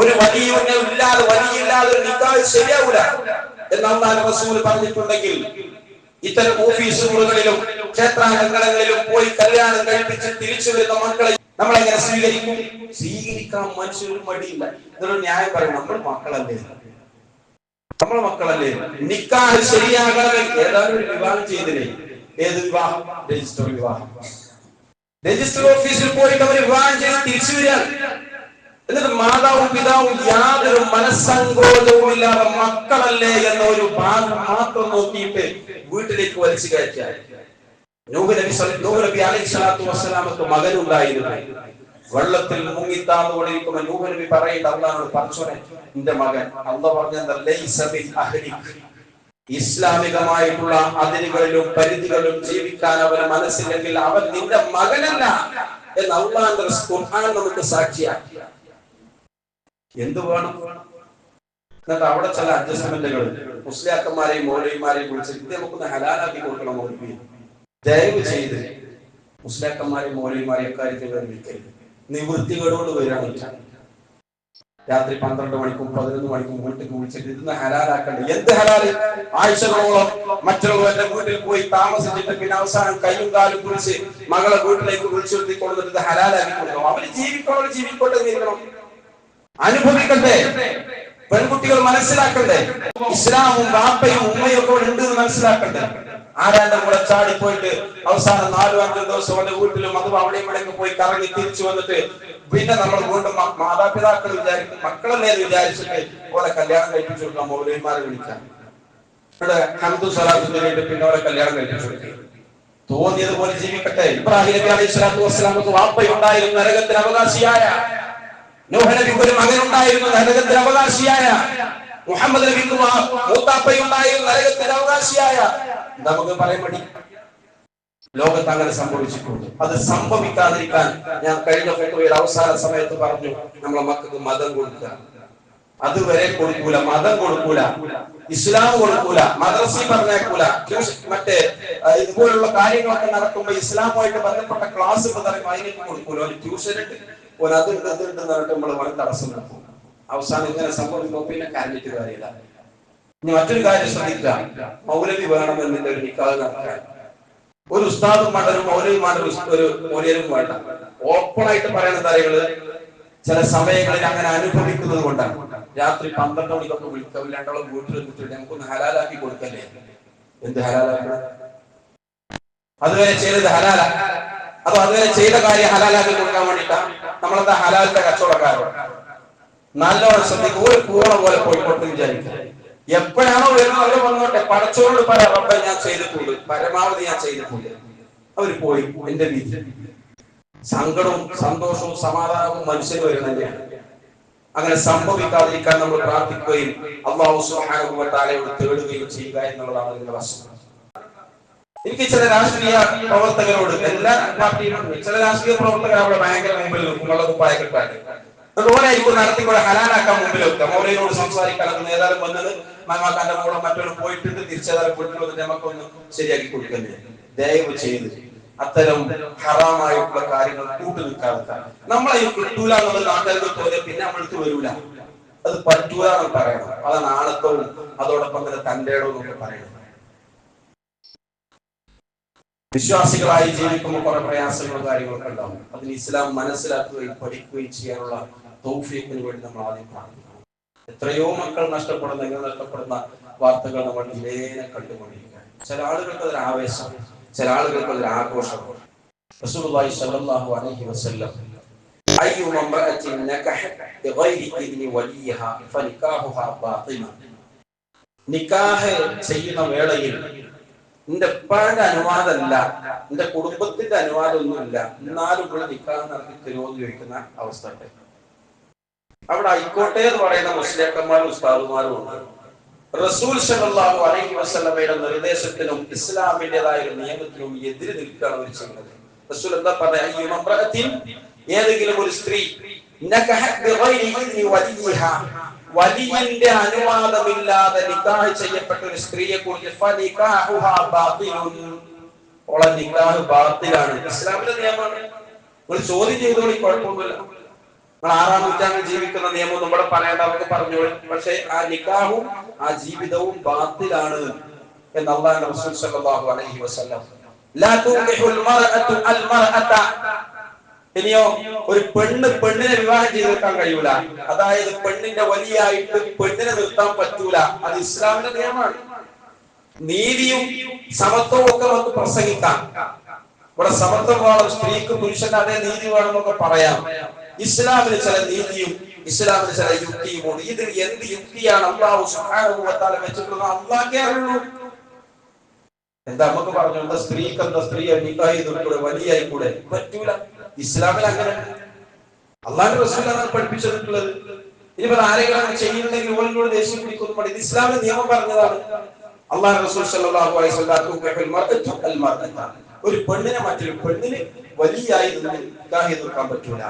ഒരു വലിയ ഇല്ലാതെ വലിയില്ലാതെ ഒരു നിക്കാഹ് ശരിയാവൂല. എന്ന് റസൂൽ പറഞ്ഞിട്ടുണ്ടെങ്കിൽ ഇത്തരം ഓഫീസുകളിലും മുറികളിലും ക്ഷേത്രാങ്കണങ്ങളിലും പോയി കല്യാണം കഴിപ്പിച്ച് തിരിച്ചു വരുന്ന മക്കളെ നമ്മൾ എങ്ങനെ സ്വീകരിക്കും? സ്വീകരിക്കാൻ മനുഷ്യരും മടിയില്ല. ഇതൊരു ന്യായം പറയും നമ്മൾ മക്കളല്ലേ? നമ്മളെ മക്കളല്ലേ? നിക്കാഹ് ശരിയാകണമെങ്കിൽ ഒരു വിവാഹം ചെയ്തില്ലേ? ഏത് വിവാഹം? രജിസ്റ്റർ വിവാഹം. രജിസ്റ്റർ ഓഫീസിൽ പോയിട്ട് അവർ വിവാഹം ചെയ്ത് തിരിച്ചു വരികയാണ്. എന്നിട്ട് മാതാവും പിതാവും യാതൊരു മനസ്സങ്കോചവും ഇല്ലാതെ മക്കളല്ലേ എന്ന ഒരു ഭാഗം മാത്രം നോക്കിയിട്ട് വീട്ടിലേക്ക് വലിച്ചു കയറ്റാൻ നൂഹ് നബി നൂഹ് നബി അലൈഹി സ്വലാത്തു വസ്സലാമക്ക് മകനുണ്ടായിരുന്നു. വെള്ളത്തിൽ മുങ്ങിത്താന്നുകൊണ്ടിരിക്കുമ്പോൾ നൂഹ് നബി പറയേണ്ട അള്ളഹാനോട് പറച്ചോനെ എന്റെ മകൻ അള്ള പറഞ്ഞ. ഇസ്ലാമികമായിട്ടുള്ള അതിരുകളിലും പരിധികളിലും ജീവിക്കാൻ അവന് മനസ്സില്ലെങ്കിൽ അവൻ നിന്റെ മകനല്ല എന്ന് അള്ളാഹ് ഖുർആൻ നമുക്ക് സാക്ഷിയാക്കി. എന്ത് വേണം? എന്നിട്ട് അവിടെ ചില അഡ്ജസ്റ്റ്മെന്റുകൾ മുസ്ലിയാക്കന്മാരെയും മൗലവിമാരെയും വിളിച്ച് ഇത് നമുക്കൊന്ന് ഹലാലാക്കി കൊടുക്കണം മൗലവി. ദയവ് ചെയ്ത് മുസ്ലിയാക്കന്മാരെയും മൗലവിമാരെയും കാര്യത്തിൽ നിവൃത്തികളോട് നിവൃത്തികളോട് പറ്റാം രാത്രി പന്ത്രണ്ട് മണിക്കും പതിനൊന്ന് മണിക്കും വീട്ടിൽ വിളിച്ചിട്ട് ഇന്ന് ഹലാലാക്കണ്ട. എന്ത് ഹലാൽ? ആഴ്ചകളോളം മറ്റുള്ളവരുടെ വീട്ടിൽ പോയി താമസിച്ചിട്ട് പിന്നെ അവസാനം കയ്യും കാലും കുളിച്ച് മകളെ വീട്ടിലേക്ക് വിളിച്ചു ഇത് ഹലാലാക്കി കൊടുക്കണം. അവർ ജീവിക്കണോ ജീവിക്കോട്ടെ ഇരിക്കണം. അനുഭവിക്കട്ടെ. പെൺകുട്ടികൾ മനസ്സിലാക്കണ്ടേ ഇസ്ലാമും വാപ്പയും ഉമ്മയും ഒക്കെ ഉണ്ട് എന്ന് മനസ്സിലാക്കണ്ടേ ആരാന്റെ കൂടെ ചാടിപ്പോയിട്ട് അവസാനം നാലു അഞ്ചു ദിവസം അവന്റെ വീട്ടിലും അതും അവിടെയും ഇവിടെയൊക്കെ പോയി കറങ്ങി തിരിച്ചു വന്നിട്ട് പിന്നെ നമ്മൾ വീണ്ടും മാതാപിതാക്കൾ വിചാരിക്കും മക്കളല്ലേ വിചാരിച്ചിട്ട് ഓരെ കല്യാണം കഴിപ്പിച്ചു കൊടുക്കാം മൗലവിമാരെ വിളിച്ചാൽ ഇവിടെ ഹന്തു ചൊല്ലിയിട്ട് പിന്നെ ഓരെ കല്യാണം കഴിപ്പിച്ചു കൊടുക്കും തോന്നിയതുപോലെ ജീവിക്കട്ടെ. ഇബ്രാഹിം നബി അലൈഹി സ്വലാത്തു വസ്സലാമക്ക് വാപ്പയുണ്ടായിരുന്നു നരകത്തിന് അവകാശിയായ നൂഹ് നബിക്ക് ഒരു മകനുണ്ടായിരുന്നു നരകത്തിന് അവകാശിയായ. മുഹമ്മദ് നബിക്ക് മൂത്താപ്പയുണ്ടായിരുന്നു നരകത്തിന് അവകാശിയായ. നമുക്ക് പറയാൻ മടി? ലോകത്ത് അങ്ങനെ സംഭവിച്ചിട്ടുണ്ട്. അത് സംഭവിക്കാതിരിക്കാൻ ഞാൻ കഴിഞ്ഞ ഫെബ്രുവരി അവസാന സമയത്ത് പറഞ്ഞു നമ്മളെ മക്കൾക്ക് മതം കൊടുക്കുക. അതുവരെ കൊടുക്കൂല മതം കൊടുക്കൂല ഇസ്ലാം കൊടുക്കൂല മദ്രസി പറഞ്ഞേക്കൂല മറ്റേ ഇതുപോലുള്ള കാര്യങ്ങളൊക്കെ നടക്കുമ്പോൾ ഇസ്ലാമുമായിട്ട് ബന്ധപ്പെട്ട ക്ലാസ് അതിലേക്ക് കൊടുക്കൂല. ഒരു ട്യൂഷൻ ഉണ്ട്. ഒരു അതുണ്ട് ഇതുണ്ട് എന്ന് പറഞ്ഞിട്ട് നമ്മൾ വളരെ തടസ്സം നടക്കും അവസാനം ഇങ്ങനെ സംഭവിക്കുമ്പോൾ പിന്നെ കരഞ്ഞിട്ട് കാര്യമില്ല. ഇനി മറ്റൊരു കാര്യം ശ്രദ്ധിക്കുക. മൗലവി വേണം എന്നിട്ട് ഒരു നിക്കാതെ നടക്കാൻ. ഒരു ഉസ്താദും വേണ്ട ഒരു മൗലവിയും വേണ്ട ഒരു മൗലിയനും വേണ്ട. ഓപ്പൺ ആയിട്ട് പറയുന്ന കാര്യങ്ങൾ ചില സമയങ്ങളിൽ അങ്ങനെ അനുഭവിക്കുന്നത് കൊണ്ടാണ്. രാത്രി പന്ത്രണ്ട് മണിക്കൊക്കെ വിളിക്കാം രണ്ടോളം വീട്ടിൽ നിന്നിട്ട് നമുക്കൊന്ന് ഹലാലാക്കി കൊടുക്കല്ലേ? എന്ത് ഹലാലാക്കണം? അതുവരെ ചെയ്തത് ഹലാല. അപ്പൊ അതുവരെ ചെയ്ത കാര്യം ഹലാലാക്കി കൊടുക്കാൻ വേണ്ടിയിട്ടാണ് നമ്മളെന്താ ഹലാലിന്റെ കച്ചവടക്കാരോ നല്ലോണം ശ്രദ്ധിക്കും. ഒരു പൂണ പോലെ പോയിക്കോട്ടെ വിചാരിക്കുക എപ്പോഴാണോ വരുന്നത് അവരെ വന്നോട്ടെ. പടച്ചോട് പറ റബ്ബെ ഞാൻ ചെയ്തിട്ടുണ്ട്. പരമാവധി ഞാൻ ചെയ്തിട്ടുണ്ട്. അവർ പോയി. എന്റെ വീട്ടിൽ. സങ്കടവും സന്തോഷവും സമാധാനവും മനുഷ്യന് വരുന്നതന്നെയാണ് അങ്ങനെ സംഭവിക്കാതിരിക്കാൻ നമ്മൾ പ്രാർത്ഥിക്കുകയും അള്ളാഹു സുഹാനുഭവത്താലയോട് തേടുകയും ചെയ്യുക എന്നുള്ളതാണ് ഇതിന്റെ വശം എനിക്ക് ചില രാഷ്ട്രീയ പ്രവർത്തകരോട് എല്ലാ പാർട്ടിയിലും ചില രാഷ്ട്രീയ പ്രവർത്തകർ അവിടെ ഭയങ്കര മുമ്പിൽ നിൽക്കും വെള്ള കുപ്പായക്കെട്ടാണ് ഓരായിരിക്കും നടത്തിക്കൂടെ ഹലാലാക്കാൻ മുമ്പിൽ വെക്കാം ഓരേനോട് സംസാരിക്കാൻ നേതാവ് വന്നത് മാമാക്കാന്റെ മോളെ മറ്റൊരു പോയിട്ടുണ്ട് തിരിച്ചേതാരം വീട്ടിൽ വന്നിട്ട് നമുക്കൊന്ന് ശരിയാക്കി കൊടുക്കുന്നത് ദയവ് ചെയ്ത് അത്തരം ഹറാമായിട്ടുള്ള കാര്യങ്ങൾ കൂട്ടു നിൽക്കാതെ. നമ്മളെ കിട്ടൂല എന്നുള്ള നാട്ടുകാർക്ക് തോന്നിയ പിന്നെ നമ്മൾക്ക് വരൂല. അത് പറ്റൂല എന്ന് പറയണം. അതാണ് ആണത്വവും അതോടൊപ്പം തന്നെ തന്റെ ഇടവും ഒക്കെ പറയണം വിശ്വാസികളായി ജീവിക്കുമ്പോൾ കുറെ പ്രയാസങ്ങളും കാര്യങ്ങളൊക്കെ ഉണ്ടാവും. അതിന് ഇസ്ലാം മനസ്സിലാക്കുകയും പഠിക്കുകയും ചെയ്യാനുള്ള തൗഫീഖിന് വേണ്ടി നമ്മൾ ആദ്യം പ്രാർത്ഥിക്കണം. എത്രയോ മക്കൾ നഷ്ടപ്പെടുന്ന ഇങ്ങനെ നഷ്ടപ്പെടുന്ന വാർത്തകൾ നമ്മൾ നിലേനെ കണ്ടുകൊണ്ടിരിക്കുക ചില ആളുകൾക്ക് അതൊരു ആവേശം ചില ആളുകൾക്ക് അതൊരു ആഘോഷം. റസൂലുള്ളാഹി സ്വല്ലല്ലാഹു അലൈഹി വസല്ലം അയ്യു മംറഅത്തിൻ നകഹ ബിഗൈരി ഇബ്നി വലിയഹ ഫനികാഹുഹാ ബാത്തില നിക്കാഹ് ചെയ്യുന്ന വേളയിൽ നിന്റെ ഉപ്പാന്റെ അനുവാദമല്ല നിന്റെ കുടുംബത്തിന്റെ അനുവാദമൊന്നുമില്ല. എന്നാലും ഇവിടെ നിൽക്കാൻ നടത്തി തരുമോ എന്ന് ചോദിക്കുന്ന അവസ്ഥ ഉണ്ട്. അവിടെ ആയിക്കോട്ടെ എന്ന് പറയുന്ന മുസ്ലിക്കന്മാരും ഉസ്താദുമാരും ഉണ്ട്. റസൂൽ സല്ലല്ലാഹു അലൈഹി വസല്ലമയുടെ നിർദ്ദേശത്തിനും ഇസ്ലാമിന്റേതായ ഒരു നിയമത്തിനും എതിര് നിൽക്കുകയാണ് അവർ ചെയ്യുന്നത്. റസൂൽ എന്താ പറയാ ഏതെങ്കിലും ഒരു സ്ത്രീ വലിയന്റെ അനുവാദമില്ലാതെ നിക്കാഹ് ചെയ്യപ്പെട്ട ഒരു സ്ത്രീയെ കുറിച്ച് നിയമമാണ്. ഒരു ചോദ്യം ചെയ്തോളി കുഴപ്പമൊന്നുമില്ല. നമ്മൾ ആറാം നൂറ്റാണ്ടിൽ ജീവിക്കുന്ന നിയമം നമ്മുടെ പറയേണ്ടവർക്ക് പറഞ്ഞോളി. പക്ഷെ ആ നിക്കാഹും ആ ജീവിതവും ബാത്തിലാണ് എന്ന് റസൂൽ സല്ലല്ലാഹു അലൈഹി വസല്ലം. ലാ ഇനിയോ ഒരു പെണ്ണ് പെണ്ണിനെ വിവാഹം ചെയ്ത് നിർത്താൻ കഴിയൂല. അതായത് പെണ്ണിന്റെ വലിയായിട്ട് പെണ്ണിനെ നിർത്താൻ പറ്റൂല. അത് ഇസ്ലാമിന്റെ നിയമമാണ്. നീതിയും സമത്വവും ഒക്കെ നമുക്ക് പ്രസംഗിക്കാം. ഇവിടെ സമത്വം വേണം സ്ത്രീക്ക് പുരുഷന്റെ അതേ നീതി വേണമെന്നൊക്കെ പറയാം. ഇസ്ലാമിന് ചില നീതിയും ഇസ്ലാമിന് ചില യുക്തിയും ഉണ്ട് ഇതിൽ എന്ത് യുക്തിയാണ് അള്ളാഹു തആല വെച്ചിട്ടുള്ളത്? അള്ളാഹേ അറിയുള്ളൂ എന്താ നമുക്ക് പറഞ്ഞു എന്താ സ്ത്രീക്ക് എന്താ സ്ത്രീയെ നിക്കാഹ് ചെയ്തിട്ടൂടെ വലിയായി കൂടെ? പറ്റൂല. ഇസ്ലാമിൽ അങ്ങനെ. അള്ളാഹു റസൂലാണ് പഠിപ്പിച്ചിട്ടുള്ളത്. ഇനിയിപ്പോ ആരെങ്കിലും ചെയ്യുന്നുണ്ടെങ്കിൽ ഓരോട് ദേഷ്യം പിടിക്കുന്നു. പഠിക്കും ഇത് ഇസ്ലാമിന്റെ നിയമം പറഞ്ഞതാണ്. അള്ളാഹു റസൂൽ സല്ലല്ലാഹു അലൈഹി വസല്ലം. ഒരു പെണ്ണിനെ മറ്റൊരു പെണ്ണിന് നിക്കാഹ് നിൽക്കാൻ പറ്റൂല.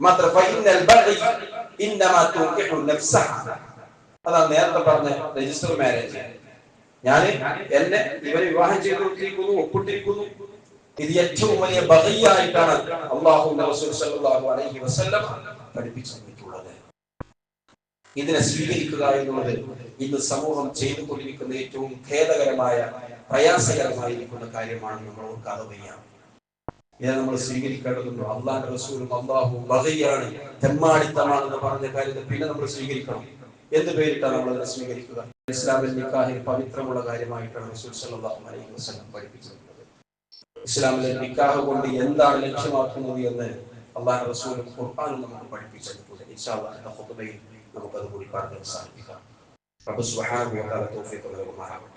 മാത്രം അതാണ് നേരത്തെ പറഞ്ഞ രജിസ്റ്റർ മാരേജ്. ഞാൻ എന്നെ ഇവരെ വിവാഹം ചെയ്തു ഒപ്പിട്ടിരിക്കുന്നു. ഇത് ഏറ്റവും വലിയ ബഹയ്യായിട്ടാണ് അള്ളാഹു റസൂൽ സല്ലല്ലാഹു അലൈഹി വസല്ലം പഠിപ്പിച്ചു തന്നിട്ടുള്ളത് ഇതിനെ സ്വീകരിക്കുക എന്നുള്ളത് ഇന്ന് സമൂഹം ചെയ്തുകൊണ്ടിരിക്കുന്ന ഏറ്റവും ഖേദകരമായ പ്രയാസകരമായിരിക്കുന്ന കാര്യമാണ് നമ്മൾ ഓർക്കാതെ വയ്യ. നമ്മൾ സ്വീകരിക്കേണ്ടതുണ്ടോ? അള്ളാഹ് റസൂലും അള്ളാഹു ബഹയ്യാണ് തെമ്മാടിത്തമാണെന്ന് പറഞ്ഞ കാര്യത്തെ പിന്നെ നമ്മൾ സ്വീകരിക്കണം. എന്ത് പേരിട്ടാണ് നമ്മൾ അതിനെ സ്വീകരിക്കുക? ഇസ്ലാമിൽ നിക്കാഹിൽ പവിത്രമുള്ള കാര്യമായിട്ടാണ് റസൂൽ സല്ലല്ലാഹു അലൈഹി വസല്ലം പഠിപ്പിച്ചിട്ടുള്ളത് ഇസ്ലാമിലെ നിക്കാഹ് കൊണ്ട് എന്താണ് ലക്ഷ്യമാക്കുന്നത് എന്ന് അള്ളാഹു റസൂലും ഖുർആാനും നമുക്ക് പഠിപ്പിച്ചിട്ടുണ്ട് ഇൻഷാ അല്ലാഹ് എന്ന ഖുതുബയിൽ നമുക്കത് കൂടി പറഞ്ഞ് അവസാനിപ്പിക്കാം. റബ്ബ് സുബ്ഹാനഹു വ തആല തൗഫീഖ് നൽകുമാറാവട്ടെ